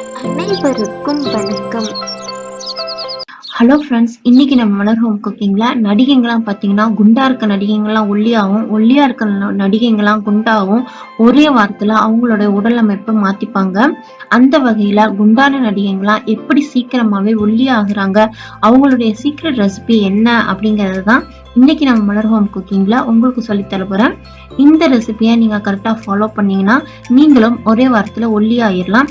அனைவருக்கும் வணக்கம். Hello friends இன்னைக்கு நம்ம மலர் ஹோம் குக்கிங்ல நடிகைங்களாம் பார்த்தீங்கன்னா குண்டா இருக்க நடிகைங்களாம் ஒல்லியாகவும் ஒல்லியா இருக்க ந- நடிகைங்களாம் குண்டாகவும் ஒரே வாரத்துல அவங்களோட உடல் அமைப்பை மாத்திப்பாங்க. அந்த வகையில குண்டான நடிகைங்களாம் எப்படி சீக்கிரமாவே ஒல்லியா ஆகுறாங்க அவங்களுடைய சீக்ரெட் ரெசிபி என்ன அப்படிங்கிறது தான் இன்னைக்கு நம்ம மலர் ஹோம் குக்கிங்ல உங்களுக்கு சொல்லித் தர போறேன். இந்த ரெசிபியை நீங்க கரெக்டா ஃபாலோ பண்ணீங்கன்னா நீங்களும் ஒரே வாரத்துல ஒல்லி ஆயிரலாம்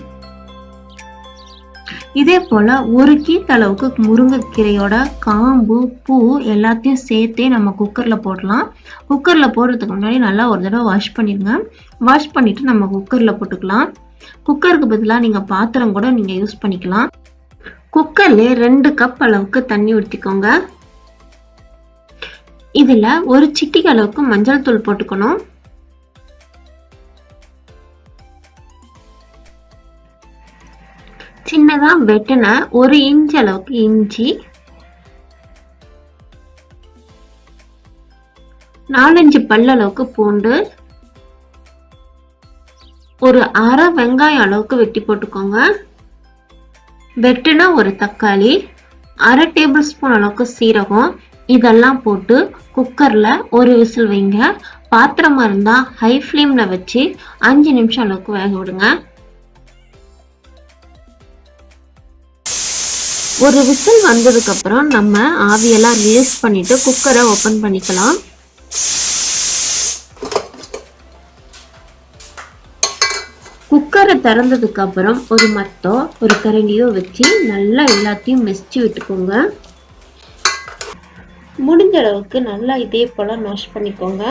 இதே போல ஒரு கீத்தளவுக்கு முருங்கைக்கீரையோட காம்பு பூ எல்லாத்தையும் சேர்த்தே நம்ம குக்கரில் போடலாம். குக்கரில் போடுறதுக்கு முன்னாடி நல்லா ஒரு தடவை வாஷ் பண்ணிடுங்க. வாஷ் பண்ணிவிட்டு நம்ம குக்கரில் போட்டுக்கலாம். குக்கருக்கு பதிலாக நீங்கள் பாத்திரம் கூட நீங்கள் யூஸ் பண்ணிக்கலாம். குக்கர்ல ரெண்டு கப் அளவுக்கு தண்ணி ஊற்றிக்கோங்க இதில் ஒரு சிட்டிக்கு அளவுக்கு மஞ்சள் தூள் போட்டுக்கணும். சின்னதா வெட்டின ஒரு இன்ச் அளவுக்கு இஞ்சி. நாலஞ்சு பல்லளவுக்கு பூண்டு. ஒரு அரை வெங்காயம் அளவுக்கு வெட்டி போட்டுக்கோங்க. வெட்டினா ஒரு தக்காளி அரை டேபிள் ஸ்பூன் அளவுக்கு சீரகம் இதெல்லாம் போட்டு குக்கரில் ஒரு விசில் வைங்க. பாத்திரமா இருந்தால் ஹை ஃப்ளேமில் வச்சு அஞ்சு நிமிஷம் அளவுக்கு வேக விடுங்க. ஒரு விசில் வந்ததுக்கு அப்புறம் நம்ம ஆவியெல்லாம் ரிலீஸ் பண்ணிட்டு குக்கரை ஓப்பன் பண்ணிக்கலாம். குக்கரை திறந்ததுக்கு அப்புறம் ஒரு மத்தோ ஒரு கரண்டியோ வச்சு நல்லா எல்லாத்தையும் மெசிச்சு விட்டுக்கோங்க. முடிஞ்ச அளவுக்கு நல்லா இதே போல மேஷ் பண்ணிக்கோங்க.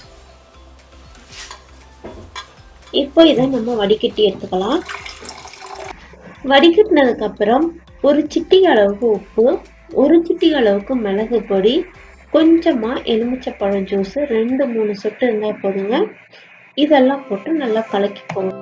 இப்போ இதை நம்ம வடிகட்டி எடுத்துக்கலாம். வடிகட்டினதுக்கு அப்புறம் ஒரு சிட்டி அளவுக்கு உப்பு ஒரு சிட்டி அளவுக்கு மிளகு பொடி கொஞ்சமா எலுமிச்சப்பழம் ஜூஸ் ரெண்டு மூணு சொட்டு இருந்தால் போதுங்க இதெல்லாம் போட்டு நல்லா கலக்கிக்கோங்க.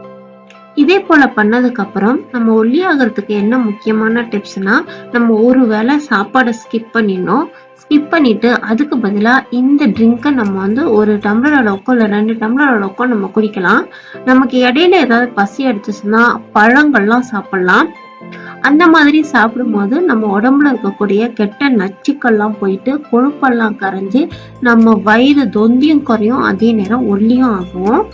இதே போல பண்ணதுக்கு அப்புறம் நம்ம ஒல்லி ஆகிறதுக்கு என்ன முக்கியமான டிப்ஸ்னா நம்ம ஒரு வேளை சாப்பாடை ஸ்கிப் பண்ணிடணும். ஸ்கிப் பண்ணிட்டு அதுக்கு பதிலா இந்த ட்ரிங்க்கை நம்ம வந்து ஒரு டம்ளர் அளவுக்கோ இல்லை ரெண்டு டம்ளர் அளவுக்கோ நம்ம குடிக்கலாம். நமக்கு இடையில ஏதாவது பசி அடிச்சிச்சுன்னா பழங்கள்லாம் சாப்பிடலாம். அந்த மாதிரி சாப்பிடும்போது நம்ம உடம்புல இருக்கக்கூடிய கெட்ட நச்சுக்கள்லாம் போயிட்டு கொழுப்பெல்லாம் கரைஞ்சு நம்ம வயிறு தொந்தியும் குறையும் அதே நேரம் ஒல்லியும் ஆகும்.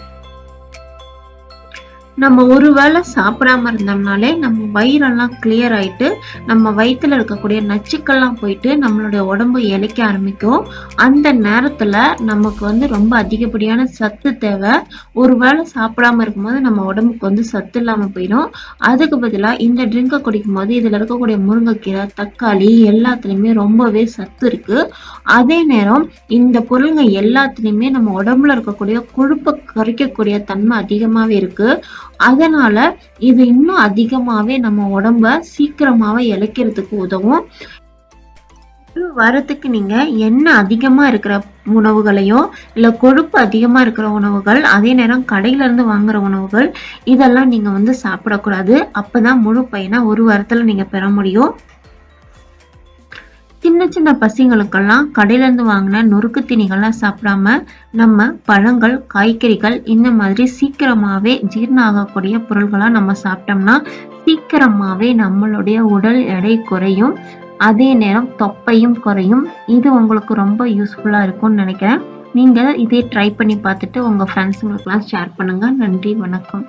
நம்ம ஒரு வேளை சாப்பிடாம இருந்தோம்னாலே நம்ம வயிறெல்லாம் கிளியர் ஆயிட்டு நம்ம வயிற்றுல இருக்கக்கூடிய நச்சுக்கள்லாம் போயிட்டு நம்மளுடைய உடம்பு இளைக்க ஆரம்பிக்கும். அந்த நேரத்துல நமக்கு வந்து ரொம்ப அதிகப்படியான சத்து தேவை. ஒரு வேளை சாப்பிடாம இருக்கும்போது நம்ம உடம்புக்கு வந்து சத்து இல்லாம போயிடும். அதுக்கு பதிலாக இந்த ட்ரிங்கை குடிக்கும் போது இதுல இருக்கக்கூடிய முருங்கைக்கீரை தக்காளி எல்லாத்துலயுமே ரொம்பவே சத்து இருக்கு. அதே நேரம் இந்த பொருளுங்க எல்லாத்துலயுமே நம்ம உடம்புல இருக்கக்கூடிய கொழுப்பை குறைக்கக்கூடிய தன்மை அதிகமாவே இருக்கு. அதனால இது இன்னும் அதிகமாவே நம்ம உடம்ப சீக்கிரமாவே இளைக்கிறதுக்கு உதவும். வரத்துக்கு வாரத்துக்கு நீங்க எண்ணெய் அதிகமா இருக்கிற உணவுகளையோ இல்ல கொழுப்பு அதிகமா இருக்கிற உணவுகள் அதே நேரம் கடையில இருந்து வாங்குற உணவுகள் இதெல்லாம் நீங்க வந்து சாப்பிடக்கூடாது. அப்பதான் முழு பையனா ஒரு வாரத்துல நீங்க பெற முடியும். சின்ன சின்ன பசங்களுக்கெல்லாம் கடையிலேருந்து வாங்கின நொறுக்கு திணிகள்லாம் சாப்பிடாம நம்ம பழங்கள் காய்கறிகள் இந்த மாதிரி சீக்கிரமாகவே ஜீரணம் ஆகக்கூடிய பொருள்களா நம்ம சாப்பிட்டோம்னா சீக்கிரமாகவே நம்மளுடைய உடல் எடை குறையும். அதே நேரம் தொப்பையும் குறையும். இது உங்களுக்கு ரொம்ப யூஸ்ஃபுல்லாக இருக்கும்னு நினைக்கிறேன். நீங்கள் இதே ட்ரை பண்ணி பார்த்துட்டு உங்கள் ஃப்ரெண்ட்ஸுங்களுக்கெல்லாம் ஷேர் பண்ணுங்கள் நன்றி வணக்கம்.